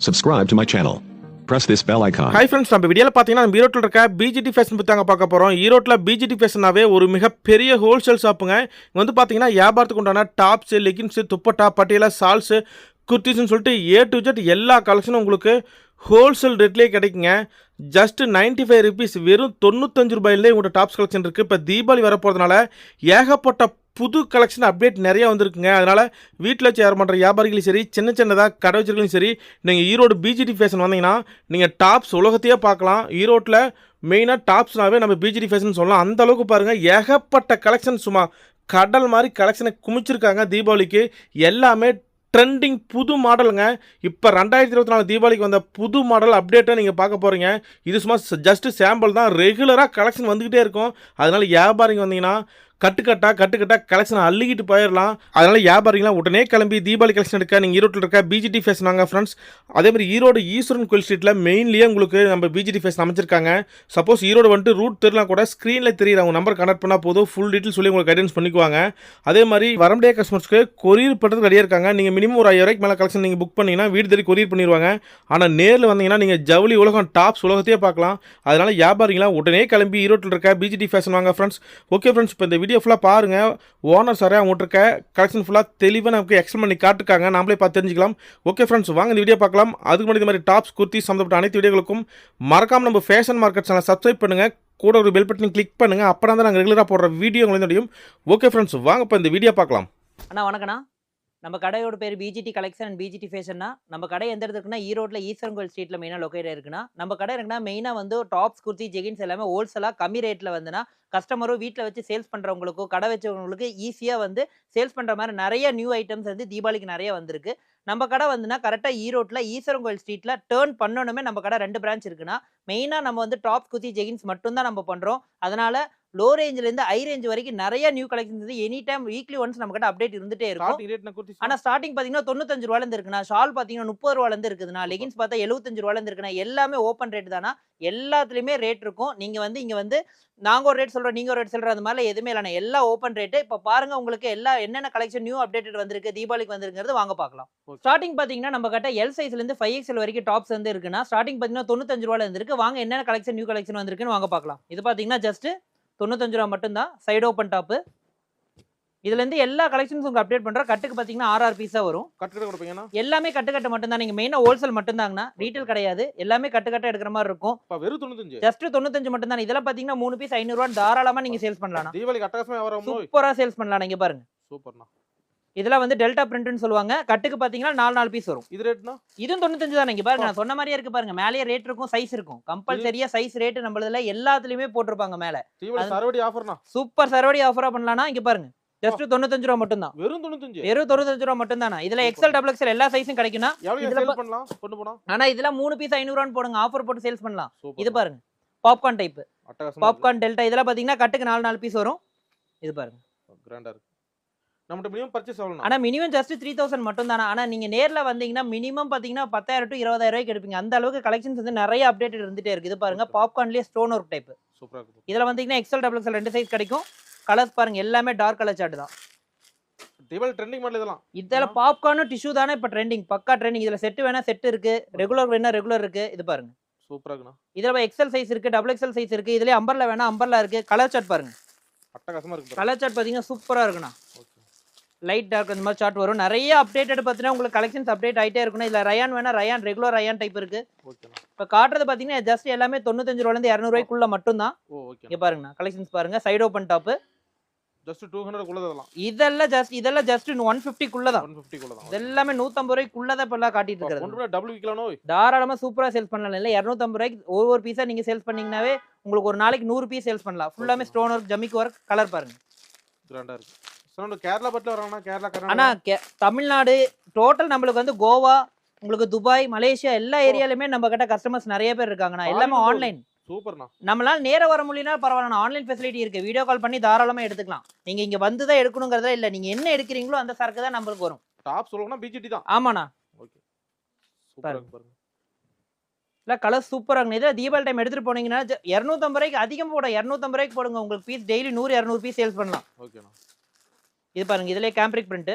Subscribe to my channel. Press this bell icon. Hi friends நம்ம வீடியோவில் பார்த்தீங்கன்னா நம்ம ஈரோட்டில் இருக்க பிஜிடி ஃபேஷன் பற்றி தாங்க பார்க்க போகிறோம் ஈரோட்டில் பிஜிடி ஃபேஷனாவே ஒரு மிகப்பெரிய ஹோல்சேல் ஷாப்புங்க இங்கே வந்து பார்த்தீங்கன்னா வியாபாரத்துக்கு உண்டான டாப்ஸு லெகின்ஸு துப்பட்டா பட்டியலா சால்ஸு குர்த்திஸ்னு சொல்லிட்டு ஏ டு ஜெட் எல்லா கலெக்ஷனும் உங்களுக்கு ஹோல்சேல் ரேட்லேயே கிடைக்குங்க ஜஸ்ட் 95 ஃபைவ் ருபீஸ் வெறும் தொண்ணூத்தஞ்சு ரூபாயிலே உங்கள்கிட்ட டாப்ஸ் கலெக்ஷன் இருக்குது இப்போ தீபாவளி வரப்போகிறதுனால ஏகப்பட்ட புது கலெக்ஷன் அப்டேட் நிறைய வந்திருக்குங்க. அதனால் வீட்டில் வச்சு பண்ணுற வியாபாரிகளும் சரி சின்ன சின்னதாக கடை வச்சிருக்கலையும் சரி நீங்கள் ஈரோடு பிஜிடி ஃபேஷன் வந்தீங்கன்னா நீங்கள் டாப்ஸ் உலகத்தையே பார்க்கலாம். ஈரோட்டில் மெயினாக டாப்ஸ்னாவே நம்ம பிஜிடி ஃபேஷன் சொல்லலாம். அந்த அளவுக்கு பாருங்கள் ஏகப்பட்ட கலெக்ஷன் சும்மா கடல் மாதிரி கலெக்ஷனை குமிச்சிருக்காங்க தீபாவளிக்கு. எல்லாமே ட்ரெண்டிங் புது மாடலுங்க இப்போ ரெண்டாயிரத்தி இருபத்தி நாலு தீபாவளிக்கு வந்த புது மாடல் அப்டேட்டாக நீங்கள் பார்க்க போகிறீங்க இது சும்மா ஜஸ்ட்டு சாம்பிள் தான். ரெகுலராக கலெக்ஷன் வந்துக்கிட்டே இருக்கும். அதனால் வியாபாரிங்க வந்தீங்கன்னா கட்டுக்கட்டா கட்டுக்கட்டா கலெக்ஷன் அள்ளிக்கிட்டு போயிடலாம் அதனால் வியாபாரிங்களாம் உடனே கிளம்பி தீபாவளி கலெக்ஷன் எடுக்க நீங்கள் ஈரோட்டில் இருக்க பிஜிடி ஃபேஸ் வாங்க ஃப்ரெண்ட்ஸ் அதே மாதிரி ஈரோடு ஈஸ்வரன் கோயில் ஸ்ட்ரீட்டில் மெயின்லேயே உங்களுக்கு நம்ம பிஜிடி ஃபேஸ் அமைச்சிருக்காங்க. சப்போஸ் ஈரோடு வந்துட்டு ரூட் தெரியலாம் கூட ஸ்க்ரீனில் தெரியுற அவங்க நம்பர் கனெக்ட் பண்ணால் போதும். ஃபுல் டீட்டெயில் சொல்லி உங்களுக்கு கைடன்ஸ் பண்ணிக்குவாங்க. அதே மாதிரி வரமுடிய கஸ்டமர்ஸ்க்கு கொரியர் பண்ணுறது ரெடியாக இருக்காங்க. நீங்கள் மினிமம் ஒரு ரூபாய்க்கு மேலே கலெக்ஷன் நீங்கள் புக் பண்ணிங்கன்னா வீடு தேடி கொரியர் பண்ணிடுவாங்க ஆனால் நேரில் வந்தீங்கன்னா நீங்கள் ஜவுளி உலகம் டாப்ஸ் உலகத்தையே பார்க்கலாம். அதனால் வியாபாரிங்களாம் உடனே கிளம்பி ஈரோட்டில் இருக்க பிஜிடி ஃபேஷன் வாங்க ஃப்ரெண்ட்ஸ் ஓகே ஃப்ரெண்ட்ஸ் இப்போ இந்த வீடியோ ஃபுல்லாக பாருங்கள் ஓனர் சாரே அவங்ககிட்ட இருக்க கலெக்ஷன் ஃபுல்லாக தெளிவாக நமக்கு எக்ஸ்பிளைன் பண்ணி காட்டுக்காங்க நாமளே பார்த்து தெரிஞ்சுக்கலாம். ஓகே ஃப்ரெண்ட்ஸ் வாங்க இந்த வீடியோ பார்க்கலாம். அதுக்கு முன்னாடி இந்த மாதிரி டாப்ஸ் குர்த்தி சம்மந்தப்பட்ட அனைத்து வீடியோகளுக்கும் மறக்காம நம்ம ஃபேஷன் மார்க்கெட் சேனல் சப்ஸ்கிரைப் பண்ணுங்கள் கூட ஒரு பெல் பட்டன் கிளிக் பண்ணுங்கள் அப்புறம் தான் நாங்கள் ரெகுலராக போடுற வீடியோ உங்களுக்கு தெரியும் ஓகே ஃப்ரெண்ட்ஸ் வாங்க இப்போ இந்த வீடியோ பார்க்கலாம். அண்ணா வணக்கண்ணா நம்ம கடையோட பேர் பிஜிடி கலெக்ஷன் அண்ட் பிஜிடி ஃபேஷன்னா நம்ம கடை எந்த இடத்துல இருக்குன்னா ஈரோட்டில் ஈஸ்வரன் கோயில் ஸ்ட்ரீட்டில் மெயினாக லொக்கேட் இருக்குன்னா நம்ம கடை இருக்குன்னா மெயினாக வந்து டாப்ஸ் குர்த்தி ஜெகின்ஸ் எல்லாமே ஹோல்சேலாக கம்மி ரேட்டில் வந்துன்னா கஸ்டமரும் வீட்டில் வச்சு சேல்ஸ் பண்ணுறவங்களுக்கும் கடை வச்சவங்களுக்கு ஈஸியாக வந்து சேல்ஸ் பண்ணுற மாதிரி நிறைய நியூ ஐட்டம்ஸ் வந்து தீபாவளிக்கு நிறைய வந்திருக்கு. நம்ம கடை வந்துன்னா கரெக்டாக ஈரோட்டில் ஈஸ்வரன் கோயில் ஸ்ட்ரீட்டில் டேர்ன் பண்ணணுமே நம்ம கடை ரெண்டு பிரான்ச் இருக்குன்னா மெயினாக நம்ம வந்து டாப் குர்த்தி ஜெகின்ஸ் மட்டும்தான் நம்ம பண்ணுறோம் அதனால் லோ ரேஞ்சிலேருந்து ஹை ரேஞ்ச் வரைக்கும் நிறைய நியூ கலெக்ஷன்ஸ் வந்து எனி டைம் வீக்லி ஒன்ஸ் நம்ம கிட்ட அப்டேட் இருந்துட்டே இருக்கும் ஆனா ஸ்டார்டிங் பாத்தீங்கன்னா தொண்ணூத்தஞ்சு ரூபால இருந்து இருக்குண்ணா ஷால் பாத்தீங்கன்னா முப்பது ரூபால இருந்து இருக்குதுண்ணா லெகின்ஸ் பார்த்தா எழுபத்தஞ்சு ரூபால இருந்து இருக்குண்ணா எல்லாமே ஓப்பன் ரேட் தானா? எல்லாத்துலயுமே ரேட் இருக்கும். நீங்க வந்து இங்க வந்து நாங்க ஒரு ரேட் சொல்றோம் நீங்க ஒரு ரேட் சொல்ற அந்த மாதிரி எதுவுமே இல்லைண்ணா எல்லா ஓப்பன் ரேட்டு இப்ப பாருங்க உங்களுக்கு எல்லா என்னென்ன கலெக்ஷன் நியூ அப்டேட்டட் வந்திருக்கு தீபாவளிக்கு வந்திருக்கிறது வாங்க பார்க்கலாம். ஸ்டார்டிங் பாத்தீங்கன்னா நம்ம கிட்ட எல் சைஸ்ல இருந்து ஃபைவ் எக்ஸ்எல் வரைக்கும் டாப்ஸ் வந்து இருக்குன்னா ஸ்டார்டிங் பாத்தீங்கன்னா தொண்ணூத்தஞ்சு ரூபால இருந்து இருக்கு வாங்க என்னென்ன கலெக்ஷன் நியூ கலெக்ஷன் வந்திருக்குன்னு வாங்க பார்க்கலாம். இது பாத்தீங்கன்னா ஜஸ்ட் தொண்ணூத்தஞ்சு ரூபா மட்டும்தான். சைடு ஓப்பன் டாப்பு இதுல இருந்து எல்லா கலெக்ஷன்ஸ் உங்களுக்கு அப்டேட் பண்றோம் கட்டுக்கு பாத்தீங்கன்னா ஆறு ஆறு பீஸா வரும். கட்டு கொடுப்பீங்கன்னா எல்லாமே கட்டுக்கட்டு மட்டும்தான். நீங்க மெயினா ஹோல்சேல் மட்டும்தாங்கண்ணா. ரீட்டைல் கிடையாது. எல்லாமே கட்டுக்கட்ட எடுக்கிற மாதிரி இருக்கும். இப்போ வெறும் தொண்ணூத்தஞ்சு? ஜஸ்ட் தொண்ணூத்தஞ்சு மட்டும் தான் இதெல்லாம் பாத்தீங்கன்னா மூணு பீஸ் ஐநூறுவா தாராளமா நீங்க சேல்ஸ் பண்ணலாம் தீபாவளிக்கு அட்டகாசமாக வரோம் சூப்பரா சேல்ஸ் பண்ணலாம். இங்க பாருங்க. சூப்பர்ண்ணா இதெல்லாம் வந்து டெல்டா பிரிண்ட்னு சொல்லுவாங்க. கட்டுக்கு பாத்தீங்கன்னா நாலு நாலு பீஸ் வரும். இது ரேட்னா இதுவும் தொண்ணூத்தஞ்சு தான் இங்க பாருங்க. நான் சொன்ன மாதிரியே இருக்கு பாருங்க. மேலேயே ரேட் இருக்கும் சைஸ் இருக்கும். கம்பல்சரியா சைஸ் ரேட் நம்மளதுல எல்லாத்துலயுமே போட்டிருப்பாங்க மேல. சரவடி ஆஃபர்ண்ணா சூப்பர் சரவடி ஆஃபரா பண்ணலாம்னா இங்க பாருங்க. ஜஸ்ட் தொண்ணூத்தஞ்சு ரூபா மட்டும் தான் வெறும் தொண்ணூத்தஞ்சு? வெறும் தொண்ணூத்தஞ்சு ரூபா மட்டும் தானே இதுல எக்ஸல் டபுள் எக்ஸல் எல்லா சைஸும் கிடைக்கும்னா ஆனா இதுல மூணு பீஸ் ஐநூறுவான்னு போடுங்க. ஆஃபர் போட்டு சேல்ஸ் பண்ணலாம். இது பாருங்க. பாப்கார்ன் டைப் பாப்கார்ன் டெல்டா இதெல்லாம் பாத்தீங்கன்னா கட்டுக்கு நாலு நாலு பீஸ் வரும். இது பாருங்க. நம்மகிட்ட மினிமம் பர்ச்சேஸ் ஆகணும் ஆனா மினிமம் ஜஸ்ட் த்ரீ தௌசண்ட் மட்டும் தானே ஆனா நீங்க நேர்ல வந்தீங்கன்னா மினிமம் பாத்தீங்கன்னா பத்தாயிரம் டு இருபதாயிரம் ரூபாய்க்கு எடுப்பீங்க. அந்த அளவுக்கு கலெக்ஷன்ஸ் வந்து நிறைய அப்டேட் இருந்துட்டே இருக்கு. இது பாருங்க பாப்கார்ன்லயே ஸ்டோன் ஒர்க் டைப் சூப்பரா இருக்கு. இதுல வந்தீங்கன்னா எக்ஸல் டபுள் எக்ஸல் ரெண்டு சைஸ் கிடைக்கும். கலர்ஸ் பாருங்க எல்லாமே டார்க் கலர் சார்ட் தான். தீபாவளி ட்ரெண்டிங் மாடல் இதெல்லாம். இதுல பாப்கார்னும் டிஷ்யூ தானே இப்ப ட்ரெண்டிங் பக்கா ட்ரெண்டிங் இதுல செட் வேணா செட் இருக்கு. ரெகுலர் வேணா ரெகுலர் இருக்கு. இது பாருங்க. சூப்பரா இருக்குண்ணா. இதுல எக்ஸல் சைஸ் இருக்கு டபுள் எக்ஸல் சைஸ் இருக்கு. இதுல அம்பர்ல வேணா அம்பர்ல இருக்கு. கலர் சார்ட் பாருங்க. அட்டகாசமா இருக்கு கலர் சார்ட் பாத்தீங்கன்னா சூப்பரா இருக்குண்ணா. லைட் டார்க் அந்த மாதிரி சார்ட் வரும். நிறைய அப்டேட்டட் பார்த்தீங்கன்னா உங்களுக்கு கலெக்ஷன்ஸ் அப்டேட் ஆயிட்டே இருக்கணும் இதுல ரயான் வேணா ரயான் ரெகுலர் ரயான் டைப் இருக்கு. இப்போ காட்டுறது பாத்தீங்கன்னா ஜஸ்ட் எல்லாமே தொண்ணூத்தஞ்சு ரூபாயிலிருந்து இரநூறுவாய்க்குள்ள மட்டும்தான். இங்க பாருங்கண்ணா கலெக்ஷன்ஸ் பாருங்க. Side open top just two hundred குள்ள இதெல்லாம் இதெல்லாம் ஜஸ்ட் இதெல்லாம் ஜஸ்ட் ஒன் ஃபிஃப்டிக்குள்ள தான் ஒன் தான் இதெல்லாமே நூத்தம்பது ரூபாய்க்குள்ள தான் இப்பெல்லாம் காட்டிட்டு இருக்கிறது. டபுள் விற்கலானோ தாராளமா சூப்பரா சேல்ஸ் பண்ணலாம். இல்ல இரநூத்தம்பது ரூபாய்க்கு ஒரு ஒரு பீஸா நீங்க சேல்ஸ் பண்ணீங்கன்னாவே உங்களுக்கு ஒரு நாளைக்கு நூறு பீஸ் சேல்ஸ் பண்ணலாம். ஃபுல்லாமே ஸ்டோன் ஒர்க் ஜமிக் ஒர்க் கலர் பாருங்க. கேரளா பட்டில வராங்கன்னா கேரளா ஆனா தமிழ்நாடு டோட்டல் நம்மளுக்கு வந்து கோவா உங்களுக்கு துபாய் மலேசியா எல்லா ஏரியாலுமே நம்ம கிட்ட கஸ்டமர்ஸ் நிறைய பேர் இருக்காங்கண்ணா. எல்லாமே ஆன்லைன் சூப்பர்ண்ணா. நம்மளால நேர வர முடியலனா பரவாயில்ல ஆன்லைன் ஃபெசிலிட்டி இருக்கு. வீடியோ கால் பண்ணி தாராளமா எடுத்துக்கலாம். நீங்க இங்க வந்து தான் எடுக்கணுங்கிறதா இல்ல. நீங்க என்ன எடுக்கிறீங்களோ அந்த சரக்கு தான் நம்மளுக்கு வரும். டாப் சொல்லணும்னா பிஜிடி தான். ஆமாண்ணா. ஓகே சூப்பரா இல்ல கலர் சூப்பரா இருக்கு. இதுல தீபாவளி டைம் எடுத்துட்டு போனீங்கன்னா 250 ரூபாய்க்கு அதிகம் போட 250 ரூபாய்க்கு போடுங்க. உங்களுக்கு பீஸ் டெய்லி நூறு இரநூறு பீஸ் சேல்ஸ் பண்ணலாம். ஓகேண்ணா இது பாருங்க இதுலயே கேம்ப்ரிக் பிரிண்ட்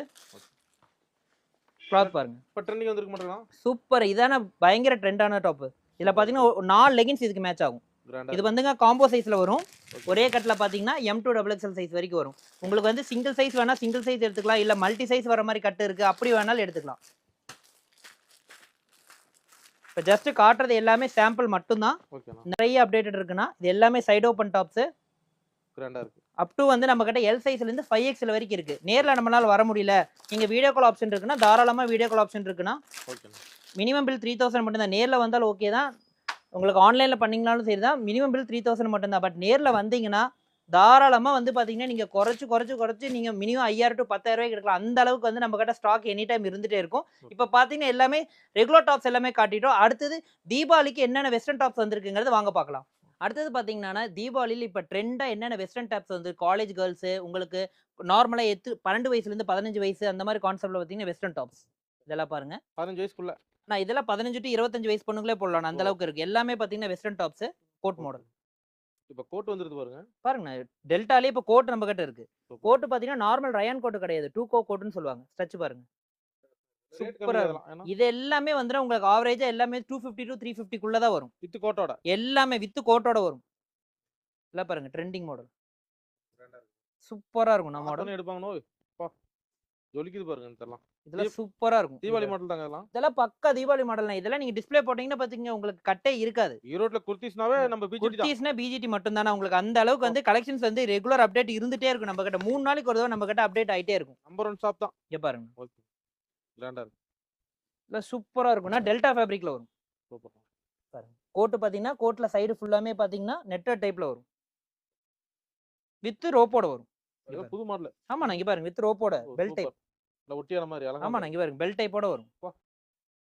கிளாத் பாருங்க. இப்போ ட்ரெண்டிங் வந்திருக்க மாட்டேங்கிறா சூப்பர் இதான பயங்கர ட்ரெண்டான டாப் இதுல பாத்தீங்கன்னா ஒரு நாலு லெகின்ஸ் இதுக்கு மேட்ச் ஆகும். இது வந்துங்க காம்போ சைஸ்ல வரும். ஒரே கட்டில் பாத்தீங்கன்னா M two double XL size வரைக்கும் வரும். உங்களுக்கு வந்து சிங்கிள் சைஸ் வேணா சிங்கிள் சைஸ் எடுத்துக்கலாம். இல்ல மல்டி சைஸ் வர மாதிரி கட்டு இருக்கு. அப்படி வேணாலும் எடுத்துக்கலாம். இப்போ ஜஸ்ட் காட்டுறது எல்லாமே சாம்பிள் மட்டும்தான். நிறைய அப்டேட்டட் இருக்குன்னா இது எல்லாமே சைடு ஓப்பன் டாப்ஸ் கிராண்டா இருக்கு. அப் டு வந்து நம்ம கிட்ட எல் சைஸ்ல இருந்து ஃபைவ் எக்ஸ்ல வரைக்கும் இருக்கு. நேர்ல நம்மளால வர முடியல. நீங்க வீடியோ கால் ஆப்ஷன் இருக்குன்னா தாராளமா வீடியோ கால் ஆப்ஷன் இருக்குன்னா மினிமம் பில் த்ரீ தௌசண்ட் மட்டும்தான். நேரில் வந்தாலும் ஓகே தான். உங்களுக்கு ஆன்லைனில் பண்ணீங்கனாலும் சரி தான். மினிமம் பில் த்ரீ தௌசண்ட் மட்டும்தான். பட் நேரில் வந்தீங்கன்னா தாராளமாக வந்து பார்த்தீங்கன்னா நீங்கள் குறைச்சு குறைச்சு குறைச்சு நீங்கள் மினிமம் ஐயாயிரம் டு பத்தாயிரம் ரூபாய்க்கு எடுக்கலாம். அந்த அளவுக்கு வந்து நம்ம கிட்ட ஸ்டாக் எனி டைம் இருந்துகிட்டே இருக்கும் இப்போ பார்த்தீங்கன்னா எல்லாமே ரெகுலர் டாப்ஸ் எல்லாமே காட்டிட்டோம். அடுத்தது தீபாவளிக்கு என்னென்ன வெஸ்டர்ன் டாப்ஸ் வந்திருக்குங்கிறது வாங்க பார்க்கலாம் அடுத்தது பார்த்தீங்கன்னா தீபாவளியில் இப்போ ட்ரெண்டாக என்னென்ன வெஸ்டர்ன் டாப்ஸ் வந்து காலேஜ் கேர்ள்ஸு உங்களுக்கு நார்மலாக எத்து பன்னெண்டு வயசுலேருந்து பதினஞ்சு வயசு அந்த மாதிரி கான்செப்டில் பார்த்தீங்கன்னா வெஸ்டர்ன் டாப்ஸ் இதெல்லாம் பாருங்க. பதினஞ்சு வயசுக்குள்ள. நான் இதெல்லாம் பதினஞ்சு டு இருபத்தஞ்சு வயசு பொண்ணுங்களே போடலாம். அந்த. அளவுக்கு இருக்கு. எல்லாமே பாத்தீங்கன்னா வெஸ்டர்ன் டாப்ஸ் கோட் மாடல் இப்போ கோட் வந்துருது பாருங்க. பாருங்க டெல்டாலே இப்போ கோட் நம்ம கிட்ட இருக்கு. கோட் பாத்தீங்கன்னா நார்மல் ரயான் கோட் கிடையாது. டூ கோ கோட்னு சொல்லுவாங்க. ஸ்ட்ரெச் பாருங்க. சூப்பரா இருக்கும். இது எல்லாமே வந்து உங்களுக்கு ஆவரேஜா எல்லாமே டூ ஃபிஃப்டி டு த்ரீ ஃபிஃப்டிக்குள்ள தான் வரும். வித்து கோட்டோட. எல்லாமே வித் கோட்டோட வரும். இல்ல பாருங்க ட்ரெண்டிங் மாடல் சூப்பரா இருக்கும் நம்ம மாடல் மாடல் எடுப்பாங்க நோ பா. ஜொலிக்குது பாருங்க இதெல்லாம். இதெல்லாம் சூப்பரா இருக்கும். தீபாவளி மாடல் தாங்க இதெல்லாம். இதெல்லாம் பக்கா தீபாவளி மாடல் இதெல்லாம் நீங்க டிஸ்ப்ளே போட்டீங்கன்னா பாத்தீங்க உங்களுக்கு கட்டே இருக்காது. ஈரோட்ல குர்த்திஸ்னாவே நம்ம குர்த்திஸ்னா பிஜிடி மட்டும் தானே உங்களுக்கு அந்த அளவுக்கு வந்து கலெக்ஷன்ஸ் வந்து ரெகுலர் அப்டேட் இருந்துட்டே இருக்கும் நம்ம கிட்ட. மூணு நாளைக்கு ஒரு தடவை நம்ம கிட்ட அப்டேட் ஆயிட்டே இருக்கும். நம்பர் ஒன் ஷாப் தான். இங்க பாருங்க. ஓகே. கிராண்டா இருக்கு இல்ல சூப்பரா இருக்கும்னா டெல்டா ஃபேப்ரிக்ல வரும். பாருங்க. கோட்டு பாத்தீங்கன்னா கோட்ல சைடு ஃபுல்லாமே பாத்தீங்கன்னா நெட்டட் டைப்ல வரும். வித் ரோப்போட வரும். புது மாடல். ஆமா நான் இங்க பாருங்க. வித் ரோப்போட பெல் டைப் இல்ல ஒட்டியான மாதிரி அழகா ஆமா நான் இங்க பாருங்க. பெல் டைப்போட வரும்.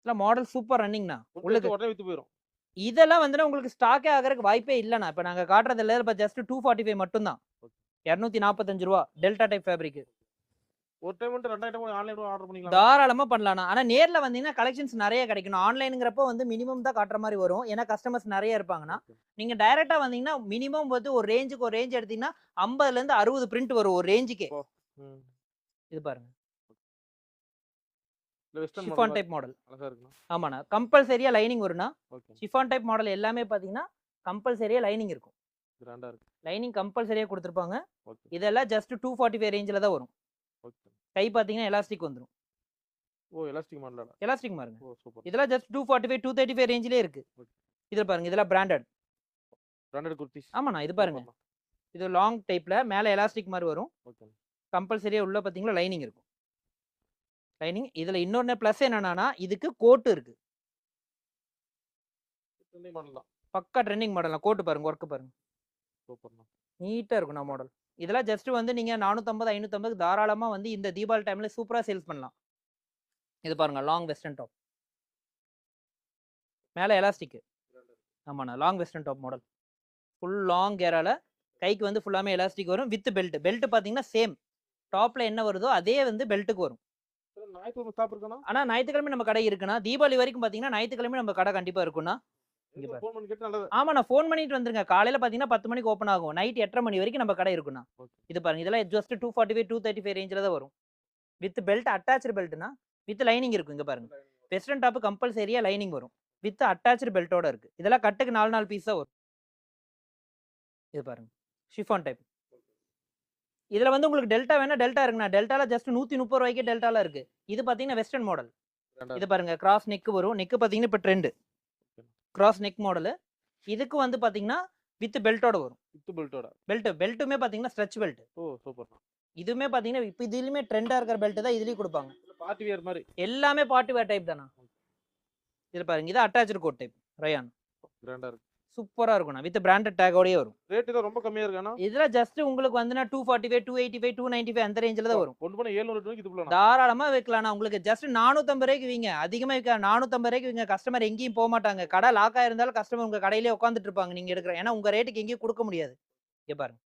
இல்ல மாடல் சூப்பர் ரன்னிங்னா உள்ளுக்கு உடனே வித்து போயிடும் இதெல்லாம் வந்து உங்களுக்கு ஸ்டாக்கே ஆகிறதுக்கு வாய்ப்பே இல்லைண்ணா. இப்போ நாங்க காட்டுறது இல்லை இப்போ ஜஸ்ட் டூ ஃபார்ட்டி ஃபைவ் மட்டும் தான் இரநூத்தி நாற்பத்தஞ்சு ரூபா டெல்டா டைப் ஃபேப்ரிக் ஒரு டைம் மட்டும் ரெண்டாயிரம் ஆன்லைன் ஆர்டர் பண்ணிக்கலாம் தாராளமா பண்ணலாம்ண்ணா. ஆனா நேர்ல வந்தீங்கன்னா கலெக்ஷன்ஸ் நிறைய கிடைக்கணும். ஆன்லைனுங்கிறப்போ வந்து மினிமம் தான் காட்டுற மாதிரி வரும். ஏன்னா கஸ்டமர்ஸ் நிறைய இருப்பாங்கன்னா நீங்க டைரக்டா வந்தீங்கன்னா மினிமம் வந்து ஒரு ரேஞ்சுக்கு ஒரு ரேஞ்ச் எடுத்தீங்கன்னா ஐம்பதுல இருந்து அறுபது பிரிண்ட் வரும் ஒரு ரேஞ்சுக்கே. இது பாருங்க. ஷிஃபான் டைப் மாடல் ஆமாண்ணா. கம்பல்சரியா லைனிங் வரும்னா ஷிஃபான் டைப் மாடல் எல்லாமே பாத்தீங்கன்னா கம்பல்சரியா லைனிங் இருக்கும். லைனிங் கம்பல்சரியா கொடுத்துருப்பாங்க. இதெல்லாம் ஜஸ்ட் டூ ஃபார்ட்டி ஃபைவ் ரேஞ்சில் தான் வரும். கை பார்த்தீங்கன்னா எலாஸ்டிக் வந்துடும் ஓ! எலாஸ்டிக் மாடலா? எலாஸ்டிக் பாருங்க ஓ! சூப்பர். இதெல்லாம் just two forty five two thirty five ரேஞ்சிலே இருக்கு. இதில் பாருங்க இதெல்லாம் பிராண்டட் பிராண்டட் குர்த்திஸ். ஆமாண்ணா இது பாருங்க. இது லாங் டைப்ல மேலே எலாஸ்டிக் மாதிரி வரும். ஓகே கம்பல்சரியா உள்ள பார்த்தீங்களா லைனிங் இருக்கும். லைனிங் இதுல இன்னொன்று ப்ளஸ் என்னன்னா இதுக்கு கோட்டு இருக்கு. பக்கா ட்ரெண்டிங் மாடல் கோட்டு பாருங்க ஒர்க் பாருங்க. சூப்பர்ண்ணா. நீட்டா இருக்கும் நான் மாடல் இதெல்லாம் ஜஸ்ட் வந்து நீங்க நானூற்றம்பது ஐநூற்றம்பது தாராளமா வந்து இந்த தீபாவளி டைம்ல சூப்பரா சேல்ஸ் பண்ணலாம். இது பாருங்க லாங் வெஸ்டர்ன் டாப் மேலே எலாஸ்டிக் ஆமாண்ணா long western top model full long கேரால கைக்கு வந்து ஃபுல்லாமே எலாஸ்டிக் வரும் வித் பெல்ட் பெல்ட் பார்த்தீங்கன்னா சேம் டாப்ல என்ன வருதோ அதே வந்து பெல்ட்டுக்கு வரும். ஆனா ஞாயிற்றுக்கிழமை நம்ம கடை இருக்குன்னா தீபாவளி வரைக்கும் பார்த்தீங்கன்னா ஞாயிற்றுக்கிழமை நம்ம கடை கண்டிப்பா இருக்கும்னா ஆமா நான் ஃபோன் பண்ணிட்டு வந்துருங்க. காலையில பாத்தீங்கன்னா பத்து மணிக்கு ஓப்பன் ஆகும். நைட் எட்டரை மணி வரைக்கும் நம்ம கடை இருக்குண்ணா. இது பாருங்க. இதெல்லாம் just two forty five two thirty five ரேஞ்சில் தான் வரும். வித் பெல்ட் அட்டாச்சு பெல்ட்னா வித் லைனிங் இருக்கும். இங்க பாருங்க. வெஸ்டர்ன் டாப் கம்பல்சரியா லைனிங் வரும். வித் அட்டாச்சு பெல்ட்டோட இருக்கு. இதெல்லாம் கட்டுக்கு நாலு நாலு பீஸ் தான் வரும். இது பாருங்க. ஷிஃபான் டைப் இதுல வந்து உங்களுக்கு டெல்டா வேணா டெல்டா இருக்குண்ணா. டெல்டால ஜஸ்ட் நூத்தி முப்பது ரூபாய்க்கு டெல்டால இருக்கு. இது பாத்தீங்கன்னா வெஸ்டர்ன் மாடல் இது பாருங்க. கிராஸ் நெக் வரும். நெக் பாத்தீங்கன்னா இப்போ ட்ரெண்ட் கிராஸ் நெக் மாடல் இதுக்கு வந்து பாத்தீங்கன்னா வித் பெல்ட்டோட வரும். வித்து பெல்ட்டோட பெல்ட் பெல்ட்டுமே பாத்தீங்கன்னா ஸ்ட்ரெச் பெல்ட் ஓ சூப்பர்ண்ணா இதுவுமே பாத்தீங்கன்னா இப்போ இதுலயுமே ட்ரெண்டா இருக்கிற பெல்ட் தான் இதுலயும் கொடுப்பாங்க. பார்ட்டி வேர் மாதிரி. எல்லாமே பார்ட்டி வேர் டைப் தானா? இது பாருங்க இது அட்டாச்சு கோட் டைப் ரயான் கிராண்டா இருக்கு. சூப்பரா இருக்கும்ண்ணா வித் பிராண்டட் டேகோடயே வரும். ரேட் தான் ரொம்ப கம்மியா இருக்கானா இதுல ஜஸ்ட் உங்களுக்கு வந்து two forty five two eighty five two ninety five அந்த ரேஞ்சில் தான் வரும். கொண்டு போனா ஏழுநூறு ரூபாய்க்கு இது போலாம் தாராளமா வைக்கலாம்ண்ணா உங்களுக்கு ஜஸ்ட் நானூத்தம்பது ரூபாய்க்கு வீங்க. அதிகமா வைக்க நானூத்தம்பது ரூபாய்க்கு வீங்க. கஸ்டமர் எங்கேயும் போக மாட்டாங்க. கடை லாக் ஆயிருந்தாலும் கஸ்டமர் உங்க கடையிலே உட்காந்துட்டு இருப்பாங்க நீங்க எடுக்கிற. ஏன்னா உங்க ரேட்டுக்கு எங்கேயும் கொடுக்க முடியாது. இங்க பாருங்க.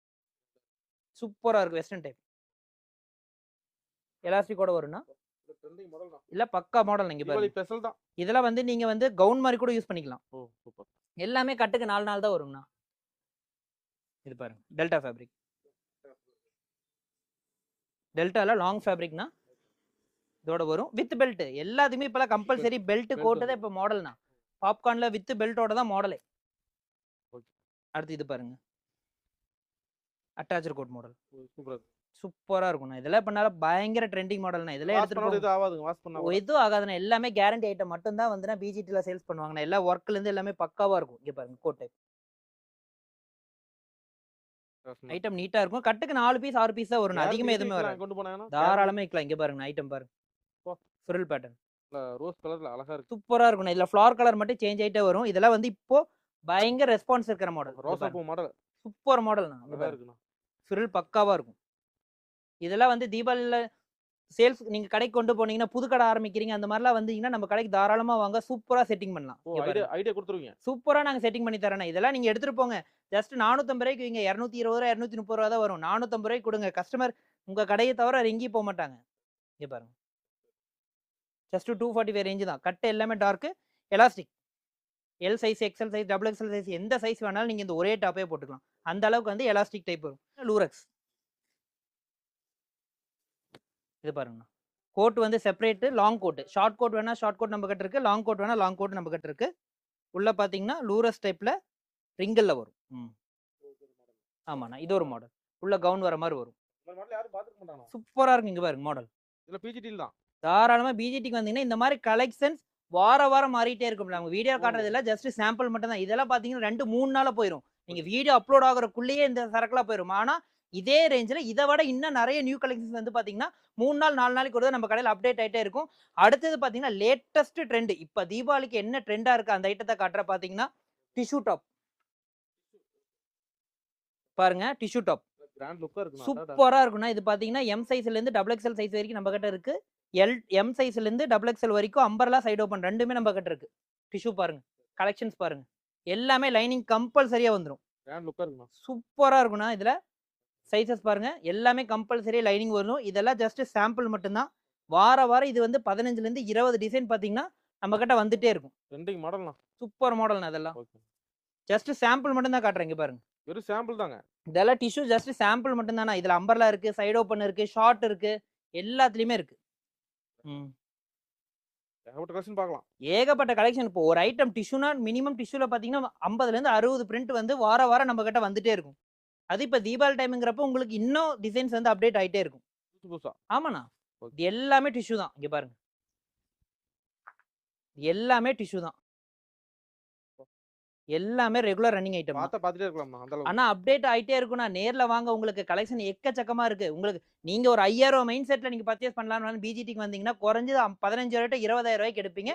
சூப்பரா இருக்கு வெஸ்டர்ன் டைப் எலாஸ்டிக்கோட வரும்னா? இல்ல பக்கா மாடல் நீங்க பாருங்க. ஸ்பெஷல் தான். இதெல்லாம் வந்து நீங்க வந்து கவுன் மாதிரி கூட யூஸ் பண்ணிக்கலாம். எல்லாமே கட்டுக்கு நாலு நாள் தான் வரும்ண்ணா. இது பாருங்க டெல்டா ஃபேப்ரிக் டெல்டால லாங் ஃபேப்ரிக்னா இதோட வரும். வித் பெல்ட் எல்லாத்துக்குமே இப்பெல்லாம் கம்பல்சரி பெல்ட் கோட்டு தான். இப்போ மாடல்னா பாப்கார்ன்ல வித் பெல்ட்டோட தான் மாடலே. அடுத்து இது பாருங்க. அட்டாச்சர் கோட் மாடல் சூப்பரா சூப்பரா இருக்கும்ண்ணா இதெல்லாம் பண்ணாலும் பயங்கர ட்ரெண்டிங் மாடல்னா இதெல்லாம் எடுத்துட்டு. இது ஆகாதுங்க வாஷ் பண்ணா கூட. எதுவும் ஆகாதுண்ணா. எல்லாமே கேரண்டி ஐட்டம் மட்டும் தான் வந்து பிஜிடில சேல்ஸ் பண்ணுவாங்கண்ணா எல்லா ஒர்க்ல இருந்து எல்லாமே பக்காவா இருக்கும். இங்க பாருங்க கோட் டைப். ஐட்டம் நீட்டா இருக்கும். கட்டுக்கு நாலு பீஸ் ஆறு பீஸ் தான் வரும். அதிகமா எதுவுமே வராது. கொண்டு போனாங்கன்னா தாராளமா வைக்கலாம். இங்க பாருங்க ஐட்டம் பாருங்க. ஃபிரில் பேட்டர்ன் ரோஸ் கலர்ல அழகா இருக்கு. சூப்பரா இருக்கும். இதுல ஃபிளார் கலர் மட்டும் சேஞ்ச் ஆயிட்டே வரும். இதெல்லாம் வந்து இப்போ பயங்கர ரெஸ்பான்ஸ் இருக்கிற மாடல் பூ மாடல் சூப்பர் மாடல் அழகா இருக்குண்ணா. ஃபிரில் பக்காவா இருக்கும். இதெல்லாம் வந்து தீபாவளியில சேல்ஸ் நீங்க கடைக்கு கொண்டு போனீங்கன்னா புது கடை ஆரம்பிக்கிறீங்க அந்த மாதிரிலாம் வந்தீங்கன்னா நம்ம கடைக்கு தாராளமா வாங்க சூப்பரா செட்டிங் பண்ணலாம். ஐடியா கொடுத்துருவீங்க. சூப்பரா நாங்க செட்டிங் பண்ணி தரேன் இதெல்லாம் நீங்க எடுத்துட்டு போங்க. ஜஸ்ட் நானூத்தம்பது ரூபாய்க்கு வைங்க. இரநூத்தி இருபது ரூபா இரநூத்தி முப்பது ரூபா தான் வரும். நானூத்தம்பது ரூபாய்க்கு கொடுங்க. கஸ்டமர் உங்க கடையை தவிர எங்கேயும் போக மாட்டாங்க. இங்க பாருங்க. Just two forty five range தான். கட்டு எல்லாமே dark elastic L size XL size double XL size எந்த சைஸ் வேணாலும் நீங்க இந்த ஒரே டாப்பே போட்டுக்கலாம். அந்த அளவுக்கு வந்து எலாஸ்டிக் டைப் வரும். லூரக்ஸ் இது பாருங்கண்ணா. கோட் வந்து separate long coat short coat வேணா ஷார்ட் கோட் நம்ம கிட்ட இருக்கு. லாங் கோட் வேணா லாங் கோட் நம்ம கிட்ட இருக்கு. உள்ள பாத்தீங்கன்னா லூரஸ் டைப்ல ரிங்கல்ல வரும். ம். ஆமாண்ணா. இது ஒரு மாடல் உள்ள கவுன் வர மாதிரி வரும். இந்த மாடல் யாரும் பாத்துக்க மாட்டாங்க சூப்பரா இருக்கு இங்க பாருங்க மாடல் இதுல தான். தாராளமா பிஜிடிக்கு வந்தீங்கன்னா இந்த மாதிரி கலெக்ஷன்ஸ் வார வாரம் மாறிட்டே இருக்கும் நம்ம வீடியோ காட்டுறது இல்ல ஜஸ்ட் சாம்பிள் மட்டும் தான் இதெல்லாம் பாத்தீங்கன்னா ரெண்டு மூணு நாள போயிடும் நீங்க வீடியோ அப்லோட் ஆகுறக்குள்ளேயே இந்த சரக்குலாம் போயிடும் ஆனா இதே ரேஞ்சில் இதை விட இன்னும் நிறைய நியூ கலெக்ஷன்ஸ் வந்து பாத்தீங்கன்னா மூணு நாள் நாலு நாளைக்கு ஒரு நம்ம கடையில் அப்டேட் ஆயிட்டே இருக்கும். அடுத்தது பாத்தீங்கன்னா லேட்டஸ்ட் ட்ரெண்ட் இப்ப தீபாவளிக்கு என்ன ட்ரெண்டா இருக்கு? அந்த ஐட்டத்தை காட்டுற பாத்தீங்கன்னா டிஷ்யூ டாப் பாருங்க டிஷ்யூ டாப் கிராண்ட் லுக்கா இருக்கு சூப்பரா இருக்கும்னா இது பாத்தீங்கன்னா எம் சைஸ்ல இருந்து டபுள் எக்ஸ்எல் சைஸ் வரைக்கும் நம்ம கிட்ட இருக்கு எல் எம் சைஸ்ல இருந்து டபுள் எக்ஸ்எல் வரைக்கும் அம்பர்லா சைடு ஓப்பன் ரெண்டுமே நம்ம கிட்ட இருக்கு. டிஷ்யூ பாருங்க கலெக்ஷன்ஸ் பாருங்க. எல்லாமே லைனிங் கம்பல்சரியா இருக்குண்ணா சூப்பரா இருக்கும்னா இதுல சைஸஸ் பாருங்க. எல்லாமே கம்பல்சரி லைனிங் வரும் இதெல்லாம் ஜஸ்ட் சாம்பிள் மட்டும்தான். வார வாரம் இது வந்து பதினஞ்சுல இருந்து இருபது டிசைன் பாத்தீங்கன்னா நம்ம கிட்ட வந்துட்டே இருக்கும். ட்ரெண்டிங் மாடல்ண்ணா சூப்பர் மாடல்னா அதெல்லாம் ஜஸ்ட் சாம்பிள் மட்டும் தான் காட்டுறேன் இங்க பாருங்க. வெறும் சாம்பிள் தாங்க. இதெல்லாம் டிஷ்யூ ஜஸ்ட் சாம்பிள் மட்டும் தானே இதுல அம்பர்லா இருக்கு சைடு ஓப்பன் இருக்கு ஷார்ட் இருக்கு எல்லாத்துலயுமே இருக்கு. ம். ஏகப்பட்ட கலெக்ஷன் பார்க்கலாம். ஏகப்பட்ட கலெக்ஷன் இப்போ ஒரு ஐட்டம் டிஷ்யூனா மினிமம் டிஷ்யூல பாத்தீங்கன்னா ஐம்பதுல இருந்து அறுபது பிரிண்ட் வந்து வார வாரம் நம்ம கிட்ட வந்துட்டே இருக்கும். அது இப்ப தீபாவளி டைம்ங்கிறப்ப உங்களுக்கு இன்னும் டிசைன்ஸ் வந்து அப்டேட் ஆயிட்டே இருக்கும். புதுசு. ஆமாண்ணா. இது எல்லாமே டிஷ்யூ தான். இங்க பாருங்க. எல்லாமே டிஷ்யூ தான். எல்லாமே ரெகுலர் ரன்னிங் ஐட்டம் பார்த்தா பார்த்துட்டே அளவுக்கு. ஆனா அப்டேட் ஆயிட்டே இருக்கும்னா நேர்ல வாங்க உங்களுக்கு கலெக்ஷன் எக்கச்சக்கமா இருக்கு. உங்களுக்கு நீங்க ஒரு ஐயாயிரம் மைண்ட் செட்ல நீங்க பர்ச்சேஸ் பண்ணலாம்னு பிஜிடிக்கு வந்தீங்கன்னா குறைஞ்சது பதினஞ்சாயிரம் to இருபதாயிரம் ரூபாய்க்கு எடுப்பீங்க.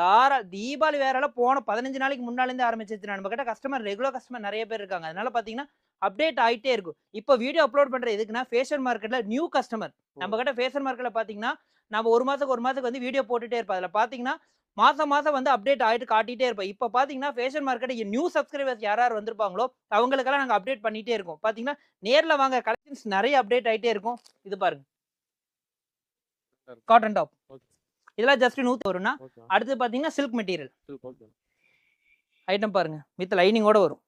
தாரா தீபாவளி வேற போன பதினஞ்சு நாளைக்கு முன்னால இருந்து ஆரம்பிச்சிருச்சு. நம்ம கிட்ட கஸ்டமர் ரெகுலர் கஸ்டமர் நிறைய பேர் இருக்காங்க. அதனால பாத்தீங்கன்னா அப்டேட் ஆயிட்டே இருக்கும். இப்போ வீடியோ அப்லோட் பண்ற எதுக்குன்னா ஃபேஷன் மார்க்கெட்ல நியூ கஸ்டமர் நம்ம கிட்ட ஃபேஷன் மார்க்கெட்ல பாத்தீங்கன்னா நம்ம ஒரு மாசத்துக்கு ஒரு மாசத்துக்கு வந்து வீடியோ போட்டுட்டே இருப்போம். அதுல பாத்தீங்கன்னா மாசம் மாசம் வந்து அப்டேட் ஆயிட்டு காட்டிட்டே இருப்போம். இப்போ பாத்தீங்கன்னா ஃபேஷன் மார்க்கெட் நியூ சப்ஸ்கிரைபர்ஸ் யார் யார் வந்திருப்பாங்களோ அவங்களுக்கெல்லாம் நாங்க அப்டேட் பண்ணிட்டே இருக்கோம். பாத்தீங்கன்னா நேர்ல வாங்க கலெக்ஷன்ஸ் நிறைய அப்டேட் ஆயிட்டே இருக்கும். இது பாருங்க. காட்டன் டாப் இதெல்லாம் ஜஸ்ட் நூத்தி வரும்னா அடுத்து பாத்தீங்கன்னா சில்க் மெட்டீரியல் ஐட்டம் பாருங்க. வித் லைனிங்கோட வரும்.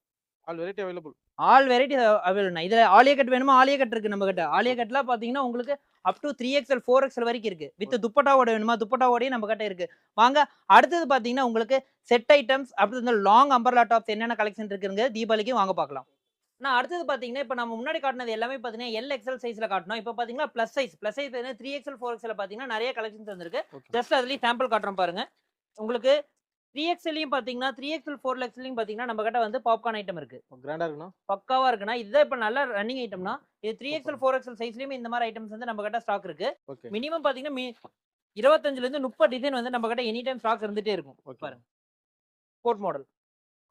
All variety available all variety available இதுல ஆலியா கட் வேணுமா? ஆலியா கட் இருக்கு நம்ம கிட்ட ஆலியா கட்லாம் பாத்தீங்கன்னா உங்களுக்கு up to three XL four XL வரைக்கும் இருக்கு. வித் துப்பட்டாவோட வேணுமா? துப்பட்டாவோடய நம்ம கிட்ட இருக்கு. வாங்க அடுத்தது பாத்தீங்கன்னா உங்களுக்கு செட் ஐட்டம்ஸ் அடுத்து இந்த லாங் அம்பர்லா டாப்ஸ் என்னென்ன கலெக்ஷன் இருக்குங்க தீபாவளிக்கு வாங்க பார்க்கலாம் நான் அடுத்தது பாத்தீங்கன்னா இப்போ நம்ம முன்னாடி காட்டினது எல்லாமே பாத்தீங்கன்னா எல் எக்ஸ்எல் சைஸ்ல காட்டணும் இப்போ பாத்தீங்கன்னா plus size plus size three XL four XL பாத்தீங்கன்னா நிறைய கலெக்ஷன்ஸ் வந்திருக்கு. ஜஸ்ட் அதுலயும் சாம்பிள் காட்டுறோம் பாருங்க. உங்களுக்கு த்ரீ எக்ஸ்எல்லையும் பாத்தீங்கன்னா த்ரீ எக்ஸ்எல் ஃபோர் எக்ஸ்எல்லையும் பாத்தீங்கன்னா நம்ம கிட்ட வந்து பாப்கார்ன் ஐட்டம் இருக்கு. கிராண்டா இருக்குண்ணா? பக்காவா இருக்குன்னா இதுதான் இப்ப நல்ல ரன்னிங் ஐட்டம்னா இது த்ரீ எக்ஸ்எல் ஃபோர் எக்ஸ்எல் சைஸ்லயுமே இந்த மாதிரி ஐட்டம்ஸ் வந்து நம்ம கிட்ட ஸ்டாக் இருக்கு. மினிமம் பாத்தீங்கன்னா mi- இருபத்தஞ்சுல இருந்து முப்பது டிசைன் வந்து நம்ம கிட்ட எனி டைம் ஸ்டாக் இருந்துட்டே இருக்கும். பாருங்க. கோட் மாடல்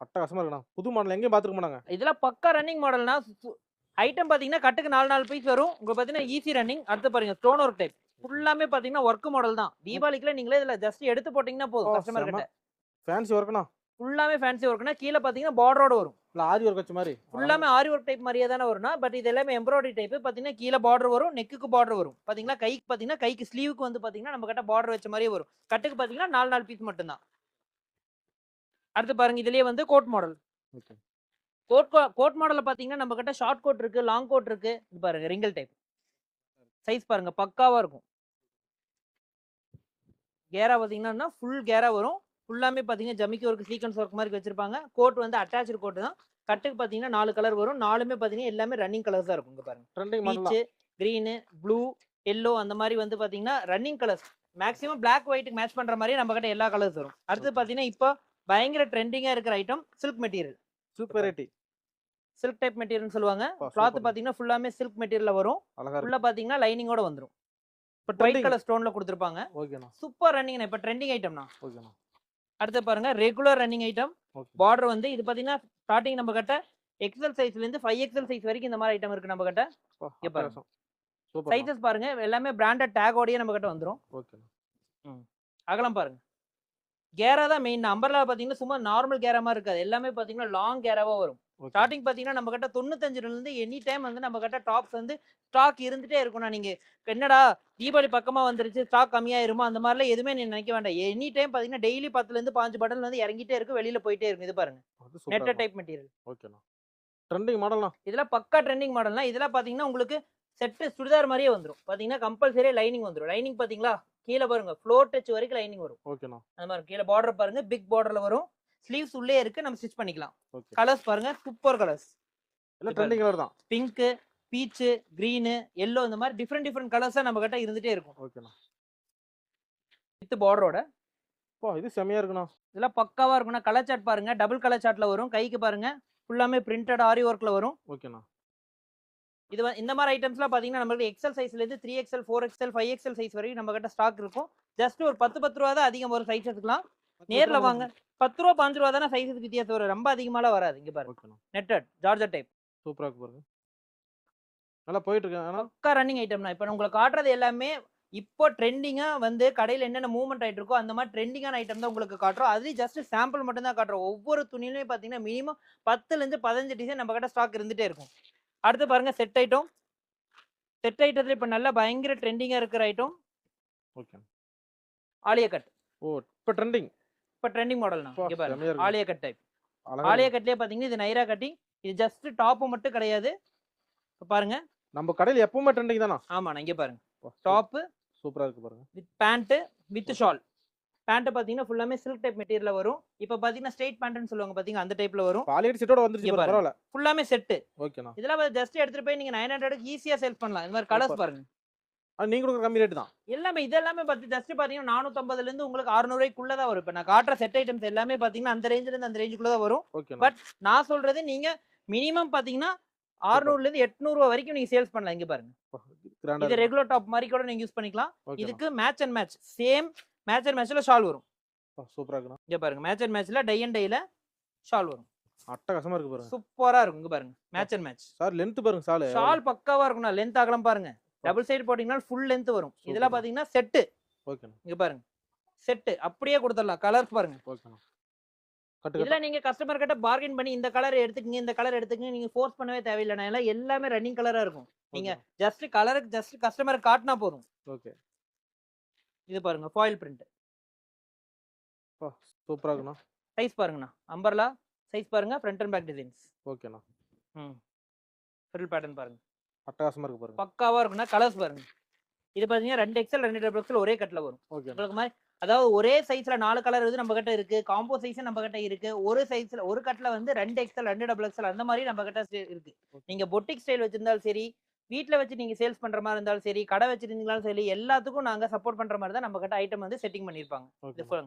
அட்டகாசமா இருக்குண்ணா. புது மாடல் எங்கேயும் பார்த்துக்க மாட்டாங்க. இதெல்லாம் பக்கா ரன்னிங் மாடல்னா ஐட்டம் பாத்தீங்கன்னா கட்டுக்கு நாலு நாலு பீஸ் வரும். உங்களுக்கு பாத்தீங்கன்னா ஈஸி ரன்னிங் அடுத்து பாருங்க ஸ்டோன் ஒர்க் டைப் ஃபுல்லாமே பாத்தீங்கன்னா ஒர்க் மாடல் தான். தீபாவளிக்குலாம் நீங்களே இதுல ஜஸ்ட் எடுத்து போட்டீங்கன்னா போதும் கஸ்டமர். கிட்ட. ஃபேன்சி ஒர்க்குண்ணா ஃபுல்லாமே ஃபேன்சி ஒர்க்னா கீழே பாத்தீங்கன்னா பார்டரோட வரும். இல்லை ஆரி ஒர்க் வச்ச மாதிரி. ஃபுல்லாமே ஆரி ஒர்க் டைப் மாதிரியே தானே வரும்னா பட் இது எல்லாமே எம்ப்ராய்டரி டைப் பாத்தீங்கன்னா கீழே பார்டர் வரும் நெக்குக்கு பார்டர் வரும். பாத்தீங்களா? கைக்கு பாத்தீங்கன்னா கைக்கு ஸ்லீவுக்கு வந்து பாத்தீங்கன்னா நம்ம கிட்ட பார்டர் வச்ச மாதிரியே வரும். கட்டுக்கு பாத்தீங்கன்னா நாலு நாலு பீஸ் மட்டும்தான். அடுத்து பாருங்க இதுலயே வந்து கோட் மாடல் கோட் கோட் மாடல்ல பாத்தீங்கன்னா நம்ம கிட்ட ஷார்ட் கோட் இருக்கு லாங் கோட் இருக்கு. இது பாருங்க ரிங்கல் டைப் சைஸ் பாருங்க பக்காவா இருக்கும். கேரா பார்த்தீங்கன்னா ஃபுல் கேரா வரும். ஃபுல்லாமே பார்த்தீங்கன்னா ஜமிக்கி ஒர்க் சீக்வன்ஸ் ஒர்க் மாதிரி வச்சிருப்பாங்க. கோட் வந்து அட்டாச்சு கோட் தான். கட்டுக்கு பார்த்தீங்கன்னா நாலு கலர் வரும். நாலுமே பார்த்தீங்கன்னா எல்லாமே ரன்னிங் கலர்ஸ் தான் இருக்கும் இங்க பாருங்க. பீச்சு க்ரீனு ப்ளூ எல்லோ அந்த மாதிரி வந்து பார்த்தீங்கன்னா ரன்னிங் கலர்ஸ் மேக்ஸிமம் Black ஒயிட்டுக்கு மேட்ச் பண்ற மாதிரி நம்ம கிட்ட எல்லா கலர்ஸ் வரும். அடுத்து பார்த்தீங்கன்னா இப்போ பயங்கர ட்ரெண்டிங்காக இருக்கிற item silk material super silk type material சொல்லுவாங்க. கிளாத். பார்த்தீங்கன்னா ஃபுல்லாமே சில்க் மெட்டீரியல்ல வரும். உள்ள பார்த்தீங்கன்னா லைனிங்கோட வந்துரும். இப்போ ஒயிட் கலர் ஸ்டோன்ல கொடுத்துருப்பாங்க. ஓகேண்ணா சூப்பர் ரன்னிங் இப்போ ட்ரெண்டிங் ஐட்டம்னா ஓகேண்ணா அடுத்து பாருங்க ரெகுலர் ரன்னிங் ஐட்டம் பார்டர் வந்து இது பாத்தீங்கன்னா ஸ்டார்டிங் நம்ம கிட்ட எக்ஸல் சைஸ்ல இருந்து ஃபைவ் எக்ஸல் சைஸ் வரைக்கும் இந்த மாதிரி ஐட்டம் இருக்கு நம்ம கிட்ட. சைஸஸ் பாருங்க. எல்லாமே பிராண்டட் டேகோடயே நம்ம கிட்ட ஓகேண்ணா அகலம் பாருங்க. கேரா தான் மெயின் அம்பர்லா பாத்தீங்கன்னா சும்மா நார்மல் கேரா மாதிரி இருக்காது. எல்லாமே பாத்தீங்கன்னா லாங் கேராவா வரும். ஸ்டார்டிங் பாத்தீங்கன்னா நம்ம கிட்ட தொண்ணூத்தஞ்சுல இருந்து எனி டைம் வந்து நம்ம கிட்ட டாப்ஸ் வந்து ஸ்டாக் இருந்துட்டே இருக்கும்னா நீங்க. என்னடா தீபாவளி பக்கமா வந்துருச்சு ஸ்டாக் கம்மியாயிருமா? அந்த மாதிரிலாம் எதுவுமே நீங்க நினைக்க வேண்டாம். எனி டைம் பாத்தீங்கன்னா டெய்லி பத்துல இருந்து பாஞ்சு பட்டன் வந்து இறங்கிட்டே இருக்கும் வெளியில போயிட்டே இருக்கும் இது பாருங்க. சூப்பர் டைப் மெட்டீரியல் ஓகேண்ணா. ட்ரெண்டிங் மாடல்ண்ணா இதெல்லாம் பக்கா ட்ரெண்டிங் மாடல்னா இதெல்லாம் பாத்தீங்கன்னா உங்களுக்கு செட்டு சுடிதார் மாதிரியே வந்துரும். பாத்தீங்கன்னா கம்பல்சரியா லைனிங் வந்துரும். லைனிங் பாத்தீங்களா? கீழே பாருங்க. ஃப்ளோர் டச் வரைக்கும் லைனிங் வரும். ஓகேண்ணா. அந்த மாதிரி கீழே பார்டர் பாருங்க. பிக் பார்டர்ல வரும். ஸ்லீவ்ஸ் உள்ளே இருக்கு நம்ம ஸ்டிச் பண்ணிக்கலாம். கலர்ஸ் பாருங்க சூப்பர் கலர்ஸ் ட்ரெண்டிங் கலர் தான். பிங்க் பீச்சு கிரீனு எல்லோ இந்த மாதிரி டிஃப்ரெண்ட் டிஃப்ரெண்ட் கலர்ஸா நம்ம கிட்ட இருந்துட்டே இருக்கும். ஓகேண்ணா வித் பார்டரோட பா இது செமையா இருக்குண்ணா. இதெல்லாம் பக்காவா இருக்கும்னா கலர் சார்ட் பாருங்க டபுள் கலர் சார்ட்ல வரும். கைக்கு பாருங்க ஃபுல்லாமே பிரிண்டட் ஆரி ஒர்க்ல வரும். ஓகேண்ணா இது இந்த மாதிரி ஐட்டம்ஸ்லாம் பார்த்தீங்கன்னா நம்மளுக்கு எக்ஸல் சைஸ்ல இருந்து three XL four XL five XL size வரைக்கும் நம்ம கிட்ட ஸ்டாக் இருக்கும். ஜஸ்ட் ஒரு பத்து பத்து ரூபா தான் அதிகம் வரும் சைஸ் எடுத்துக்கலாம். நேர்ல வாங்க. பத்து ரூபா பாஞ்சு ரூபா தானே சைஸுக்கு வித்தியாசம் வரும். ரொம்ப அதிகமாலாம் வராது. இங்க பாருங்க நெட்டட் ஜார்ஜர் டைப் சூப்பரா இருக்கு பாருங்க. நல்லா போயிட்டு இருக்கு ஆனா பக்கா ரன்னிங் ஐட்டம்னா இப்போ உங்களுக்கு காட்டுறது எல்லாமே இப்போ ட்ரெண்டிங்கா வந்து கடையில் என்னென்ன மூவ்மெண்ட் ஆயிட்டு இருக்கோ அந்த மாதிரி ட்ரெண்டிங்கான ஐட்டம் தான் உங்களுக்கு காட்டுறோம். அதுலேயும் ஜஸ்ட் சாம்பிள் மட்டும் தான் காட்டுறோம். ஒவ்வொரு துணியிலுமே பார்த்தீங்கன்னா மினிமம் பத்துல இருந்து பதினஞ்சு டிசைன் நம்ம கிட்ட ஸ்டாக் இருந்துட்டே இருக்கும். அடுத்து பாருங்க செட் ஐட்டம் செட் ஐட்டத்துல இப்போ நல்ல பயங்கர ட்ரெண்டிங்கா இருக்கிற ஐட்டம் ஓகே ஆலியா கட் ஓ இப்போ ட்ரெண்டிங் இப்போ ட்ரெண்டிங் மாடல்னா இங்க பாருங்க. Alia cut type Alia. கட்லயே பாத்தீங்கன்னா இது நைரா கட்டிங் இது ஜஸ்ட் டாப் மட்டும் கிடையாது. இப்ப பாருங்க. நம்ம கடையில எப்பவுமே ட்ரெண்டிங் தானா? ஆமாண்ணா இங்க பாருங்க. பா, டாப் சூப்பரா இருக்கு பாருங்க. With pant with shawl pant பாத்தீங்கன்னா ஃபுல்லாமே சில்க் டைப் மெட்டீரியல்ல வரும். இப்போ பாத்தீங்கன்னா ஸ்ட்ரைட் பேண்ட்னு சொல்லுவாங்க பாத்தீங்க அந்த டைப்ல வரும். பாலியட் செட்டோட வந்துருச்சு. பரவாயில்ல. ஃபுல்லாமே செட்டு ஓகேண்ணா இதெல்லாம் ஜஸ்ட் எடுத்துட்டு போய் நீங்க நைன் ஹண்ட்ரடுக்கு ஈஸியா சேல்ஸ் பண்ணலாம். இந்த மாதிரி கலர்ஸ். பாருங்க. நீங்க கொடுக்குற கம்மி ரேட் தான். எல்லாமே இதெல்லாமே பார்த்து ஜஸ்ட் பாத்தீங்கன்னா நானூத்தம்பதுல இருந்து உங்களுக்கு அறுநூறுவாய்க்குள்ள தான் வரும். இப்போ நான் காட்டுற செட் ஐட்டம்ஸ் எல்லாமே பாத்தீங்கன்னா அந்த ரேஞ்சில இருந்து அந்த ரேஞ்சுக்குள்ள தான் வரும். But நான் சொல்றது நீங்க மினிமம் பாத்தீங்கன்னா 600 ல இருந்து 800 ரூபா வரைக்கும் நீங்க சேல்ஸ் பண்ணலாம். இங்க பாருங்க. இது ரெகுலர் டாப் மாதிரி கூட நீங்க யூஸ் பண்ணிக்கலாம். இதுக்கு match and match same match and மேட்ச்ல ஷால் வரும். சூப்பரா இருக்குண்ணா. இங்க பாருங்க மேட்ச் அண்ட் மேட்ச்ல டை அண்ட் டைல ஷால் வரும். அட்டகாசமா இருக்கு பாருங்க. சூப்பரா இருக்கும் இங்க பாருங்க. Match and match sir length பாருங்க சாலு ஷால் பக்காவா இருக்கும்னா லென்த் அகலம் பாருங்க. டபுள் சைடு போட்டீங்கன்னா ஃபுல் லென்த் வரும். இதெல்லாம். பாத்தீங்கன்னா செட்டு இங்க பாருங்க. செட்டு அப்படியே கொடுத்துடலாம். கலர்ஸ் பாருங்க. இதுல நீங்க கஸ்டமர் கிட்ட பார்கெயின் பண்ணி இந்த கலர் எடுத்துக்கங்க இந்த கலர் எடுத்துக்கங்க நீங்க ஃபோர்ஸ் பண்ணவே தேவையில்லை நான் எல்லாம் எல்லாமே ரன்னிங் கலரா இருக்கும். நீங்க ஜஸ்ட் கலருக்கு ஜஸ்ட் கஸ்டமர் காட்டினா போதும். ஓகே. இது பாருங்க ஃபாயில் பிரிண்ட் சூப்பரா இருக்குண்ணா. சைஸ் பாருங்கண்ணா. அம்பர்லா சைஸ் பாருங்க ஃப்ரண்ட் அண்ட் பேக் டிசைன்ஸ் ஓகேண்ணா. ம். ஃபில் பேட்டர்ன் பாருங்க. அட்டகாசமா இருக்கு பாருங்க. பக்காவா இருக்கும்னா கலர்ஸ் பாருங்க. இது பாத்தீங்கன்னா ரெண்டு எக்ஸல் ரெண்டு டபுள் எக்ஸல் ஒரே கட்ல வரும். ஓகே உங்களுக்கு மாதிரி அதாவது ஒரே சைஸ்ல நாலு கலர் வந்து நம்ம கிட்ட இருக்கு. காம்போ சைஸ் நம்ம கிட்ட இருக்கு. ஒரு சைஸ்ல ஒரு கட்ல வந்து ரெண்டு எக்ஸல் ரெண்டு டபுள் எக்ஸல் அந்த மாதிரி நம்ம கிட்ட இருக்கு. நீங்க பொட்டிக் ஸ்டைல் வச்சிருந்தாலும் சரி வீட்ல வச்சு நீங்க சேல்ஸ் பண்ற மாதிரி இருந்தாலும் சரி கடை வச்சிருந்தீங்களாலும் சரி எல்லாத்துக்கும் நாங்க சப்போர்ட் பண்ற மாதிரி தான் நம்ம கிட்ட ஐட்டம் வந்து செட்டிங் பண்ணிருப்பாங்க. இது ஓகே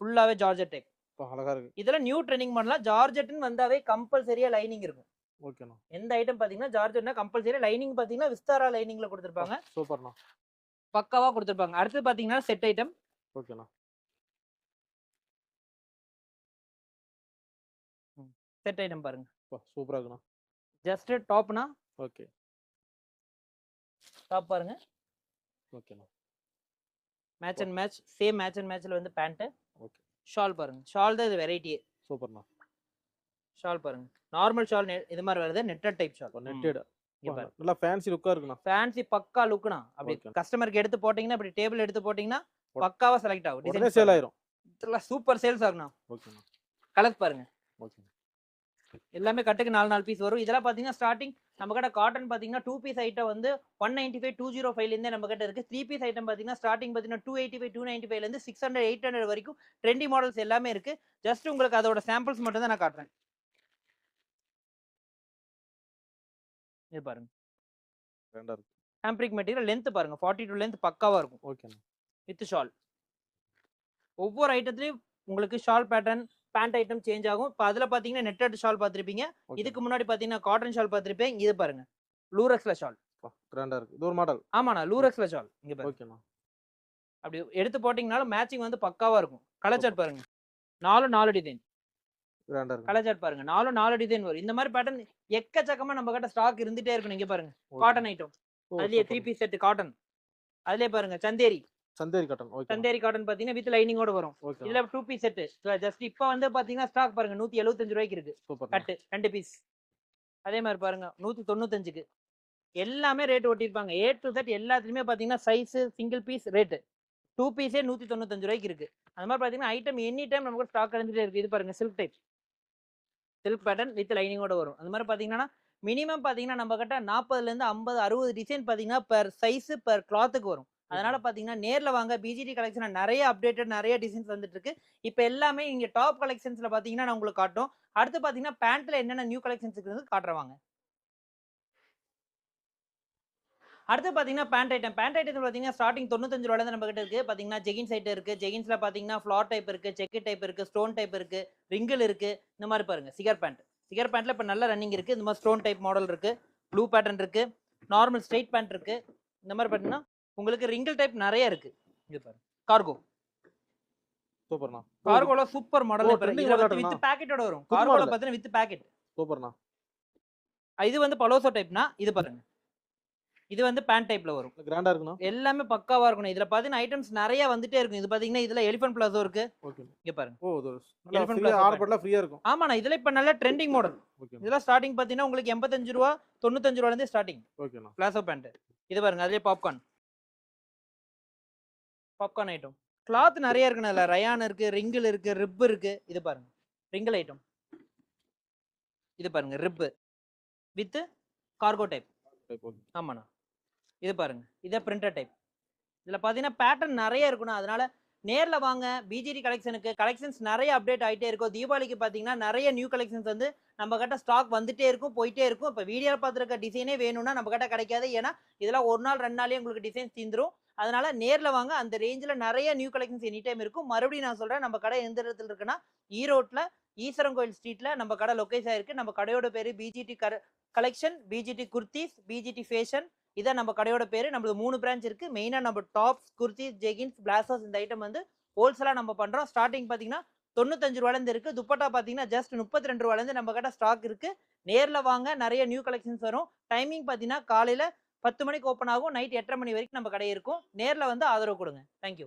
ஃபுல்லாவே ஜார்ஜெட் டைப் அழகா இருக்கு. இதெல்லாம் நியூ ட்ரெண்டிங் பண்ணலாம் ஜார்ஜெட்னு வந்தாவே கம்பல்சரியா லைனிங் இருக்கும். ஓகேண்ணா. எந்த ஐட்டம் பாத்தீங்கன்னா ஜார்ஜெட்னா கம்பல்சரி லைனிங் பாத்தீங்கன்னா விஸ்தாரா லைனிங்ல கொடுத்துருப்பாங்க. சூப்பர்ண்ணா. பக்காவா கொடுத்துருப்பாங்க. அடுத்து பாத்தீங்கன்னா செட் ஐட்டம் ஓகேண்ணா. செட் ஐட்டம் பாருங்க. சூப்பரா இருக்குண்ணா ஜஸ்ட் டாப்னா ஓகே. டாப் பாருங்க. ஓகேண்ணா. Match and match same match and மேட்ச்ல வந்து பேண்ட் ஓகே. ஷால் பாருங்க. ஷால் தான் இது வெரைட்டியே சூப்பர்ண்ணா. ஷால் பாருங்க. நார்மல் ஷால் இது மாதிரி வருது நெட்டட் டைப் ஷால் நெட்டட் நல்லா ஃபேன்சி லுக்கா இருக்குண்ணா ஃபேன்சி பக்கா லுக்னா அப்படி. கஸ்டமருக்கு எடுத்து போட்டீங்கன்னா அப்படி டேபிள் எடுத்து போட்டீங்கன்னா பக்காவா செலக்ட் ஆகும். உடனே சேல் ஆயிரும். சூப்பர் சேல்ஸ் ஆகும்ண்ணா ஓகேண்ணா கலர்ஸ் பாருங்க. ஓகே எல்லாமே கட்டுக்கு நாலு நாலு பீஸ் வரும். இதெல்லாம் பார்த்தீங்கன்னா ஸ்டார்டிங் நம்ம கிட்ட காட்டன் பார்த்தீங்கன்னா டூ பீஸ் ஐட்டம் வந்து one ninety five two zero ஃபைவ்லேருந்தே நம்ம கிட்ட இருக்கு. த்ரீ பீஸ் ஐட்டம் பார்த்தீங்கன்னா ஸ்டார்டிங் பார்த்தீங்கன்னா two eighty five two ninety ஃபைவ்லேருந்து சிக்ஸ் ஹண்ட்ரட் எயிட் ஹண்ட்ரட் வரைக்கும் ட்ரெண்டி மாடல்ஸ் எல்லாமே இருக்கு. ஜஸ்ட் உங்களுக்கு அதோட சாம்பிள்ஸ் மட்டும் தான் நான் காட்டுறேன். இது பாருங்க. ரெண்டா இருக்கு. ஹேம்ப்ரிக் மெட்டீரியல் லென்த் பாருங்க. ஃபார்ட்டி டூ லென்த் பக்காவா இருக்கும். ஓகேண்ணா வித் ஷால் ஒவ்வொரு ஐட்டத்துலயும் உங்களுக்கு shawl pattern pant item change ஆகும். இப்போ அதில் பார்த்தீங்கன்னா நெட்டட் ஷால் பார்த்துருப்பீங்க இதுக்கு முன்னாடி பார்த்தீங்கன்னா காட்டன் ஷால் பார்த்துருப்பேன் இது பாருங்க. லூரக்ஸ்ல ஷால் ரெண்டா இருக்கு. இது ஒரு மாடல் ஆமாண்ணா லூரக்ஸ்ல ஷால் இங்க பாருங்க. ஓகேண்ணா அப்படி எடுத்து போட்டிங்கனாலும் மேட்சிங் வந்து பக்காவா இருக்கும். கலர் சார்ட் பாருங்க. நாலு நாலு டிசைன் கலர் சார்ட் பாருங்க. நாலு நாலு டிசைன் வரும். இந்த மாதிரி பேட்டர்ன் எக்கச்சக்கமா நம்ம கிட்ட ஸ்டாக் இருந்துட்டே இருக்கும். இங்க பாருங்க. காட்டன் ஐட்டம் அதுலயே த்ரீ பீஸ் செட் காட்டன் அதுலயே பாருங்க Chanderi. Chanderi cotton okay Chanderi cotton பாத்தீங்கன்னா வித் லைனிங்கோட வரும். இதுல டூ பீஸ் செட் ஜஸ்ட் இப்போ வந்து பாத்தீங்கன்னா ஸ்டாக் பாருங்க. நூத்தி எழுபத்தஞ்சு ரூபாய்க்கு இருக்கு. கட்டு ரெண்டு பீஸ் அதே மாதிரி பாருங்க. நூத்தி தொண்ணூத்தஞ்சுக்கு. எல்லாமே ரேட் ஒட்டியிருப்பாங்க. ஏ டு செட் எல்லாத்துலயுமே பாத்தீங்கன்னா size single piece rate two பீஸே நூத்தி தொண்ணூத்தஞ்சு ரூபாய்க்கு இருக்கு. அந்த மாதிரி பாத்தீங்கன்னா ஐட்டம் எனி டைம் நமக்கு ஸ்டாக் இருந்துட்டே இருக்கு. இது பாருங்க silk type silk pattern with லைனிங்கோட வரும். அந்த மாதிரி பாத்தீங்கன்னா மினிமம் பாத்தீங்கன்னா நம்ம கிட்ட நாற்பதுல இருந்து ஐம்பது அறுபது டிசைன் பாத்தீங்கன்னா பெர் சைஸ் பெர் கிளாத்துக்கு வரும். அதனால பாத்தீங்கன்னா நேர்ல வாங்க பிஜிடி கலெக்ஷன் நிறைய அப்டேட்டட் நிறைய டிசைன்ஸ் வந்துட்டு இருக்கு. இப்போ எல்லாமே இங்க டாப் கலெக்ஷன்ஸ்ல பாத்தீங்கன்னா நான் உங்களுக்கு காட்டும். அடுத்து பாத்தீங்கன்னா பேண்ட்ல என்னென்ன நியூ கலெக்ஷன்ஸ் இருக்குது காட்டுறவாங்க அடுத்து பாத்தீங்கன்னா பேண்ட் ஐட்டம் பேண்ட் ஐட்டம் பாத்தீங்கன்னா ஸ்டார்டிங் தொண்ணூத்தஞ்சு ரூபாயில இருந்து நம்ம கிட்ட இருக்கு. பாத்தீங்கன்னா ஜெகின்ஸ் ஐட்டம் இருக்கு. ஜெகின்ஸ்ல பாத்தீங்கன்னா ஃபிளார் டைப் இருக்கு செக்கு டைப் இருக்கு ஸ்டோன் டைப் இருக்கு ரிங்கிள் இருக்கு. இந்த மாதிரி பாருங்க. சிகர் பேண்ட் சிகர் பேண்ட்ல இப்ப நல்ல ரன்னிங் இருக்கு. இந்த மாதிரி ஸ்டோன் டைப் மாடல் இருக்கு. ப்ளூ பேட்டர்ன் இருக்கு. நார்மல் ஸ்ட்ரைட் பேண்ட் இருக்கு. இந்த மாதிரி பாத்தீங்கன்னா உங்களுக்கு ரிங்கிள் டைப் நிறைய இருக்கு. இது பாருங்க. கார்கோ சூப்பர்ண்ணா. கார்கோல சூப்பர் மாடல் வித். பேக்கெட்டோட வரும். கார்கோல. பாத்தீங்கன்னா வித் பேக்கெட் சூப்பர்ண்ணா. இது வந்து பலோசோ டைப்னா இது பாருங்க. இது வந்து பேண்ட் டைப்ல வரும். கிராண்டா இருக்குண்ணா எல்லாமே பக்காவா இருக்கணும். இதுல பாத்தீங்கன்னா ஐட்டம்ஸ் நிறைய வந்துட்டே இருக்கும். இது பாத்தீங்கன்னா இதுல எலிஃபென்ட் பிளாசோ இருக்கு. ஓகே இங்க பாருங்க. ஓ ஃப்ரீயா plus ஆர்டர் பண்ணல ஃப்ரீயா இருக்கும். ஆமாண்ணா இதுல இப்ப நல்ல ட்ரெண்டிங் மாடல் ஓகே இதெல்லாம் ஸ்டார்டிங் பாத்தீங்கன்னா உங்களுக்கு எண்பத்தஞ்சு ரூபா தொண்ணூத்தஞ்சு ரூபால இருந்து ஸ்டார்டிங் ஓகேண்ணா பிளாசோ பேண்ட் இது பாருங்க அதுலயே பாப்கார்ன் பாப்கார்ன் ஐட்டம் கிளாத் நிறைய இருக்குண்ணா இதுல. ரயான் இருக்கு ரிங்கிள் இருக்கு ரிப் இருக்கு. இது பாருங்க. ரிங்கிள் ஐட்டம் இது பாருங்க rib with cargo type okay ஆமாண்ணா. இது பாருங்க. இதே பிரிண்டர் டைப் இதில் பார்த்தீங்கன்னா பேட்டர்ன் நிறைய இருக்கணும். அதனால நேரில் வாங்க. பிஜிடி கலெக்ஷனுக்கு கலெக்ஷன்ஸ் நிறைய அப்டேட் ஆகிட்டே இருக்கும். தீபாவளிக்கு பார்த்தீங்கன்னா நிறைய நியூ கலெக்ஷன்ஸ் வந்து நம்ம கிட்ட ஸ்டாக் வந்துட்டே இருக்கும் போயிட்டே இருக்கும். இப்போ வீடியோ பார்த்துருக்க டிசைனே வேணும்னா நம்ம கிட்ட கிடைக்காது. ஏன்னா இதெல்லாம் ஒரு நாள் ரெண்டு நாளே உங்களுக்கு டிசைன்ஸ் தீந்துரும். அதனால நேரில் வாங்க. அந்த ரேஞ்சில் நிறைய நியூ கலெக்ஷன்ஸ் எனி டைம் இருக்கும். மறுபடியும் நான் சொல்கிறேன் நம்ம கடை எந்த இடத்துல இருக்குன்னா ஈரோட்டில் ஈஸ்வரன் கோயில் ஸ்ட்ரீட்டில் நம்ம கடை லொக்கேஷன் இருக்குது நம்ம கடையோட பேர் BGT collection BGT kurtis BGT fashion இதான் நம்ம கடையோட பேர். நம்மளுக்கு மூணு பிரான்ச் இருக்குது மெயினாக நம்ம டாப்ஸ் குர்த்திஸ் ஜெகின்ஸ் பிளாசர்ஸ் இந்த ஐட்டம் வந்து ஹோல்சேலாக நம்ம பண்ணுறோம் ஸ்டார்டிங் பார்த்தீங்கன்னா தொண்ணூத்தஞ்சு ரூபாலேருந்து இருக்குது துப்பட்டா பார்த்தீங்கன்னா ஜஸ்ட் முப்பத்தி ரெண்டு ரூபாலேருந்து நம்ம கிட்ட ஸ்டாக் இருக்குது நேரில் வாங்க நிறைய நியூ கலெக்ஷன்ஸ் வரும். டைமிங் பார்த்தீங்கன்னா காலையில் பத்து மணிக்கு ஓப்பன் ஆகும். நைட் எட்டரை மணி வரைக்கும் நம்ம கடை இருக்கும். நேரில் வந்து ஆதரவு கொடுங்க. தேங்க்யூ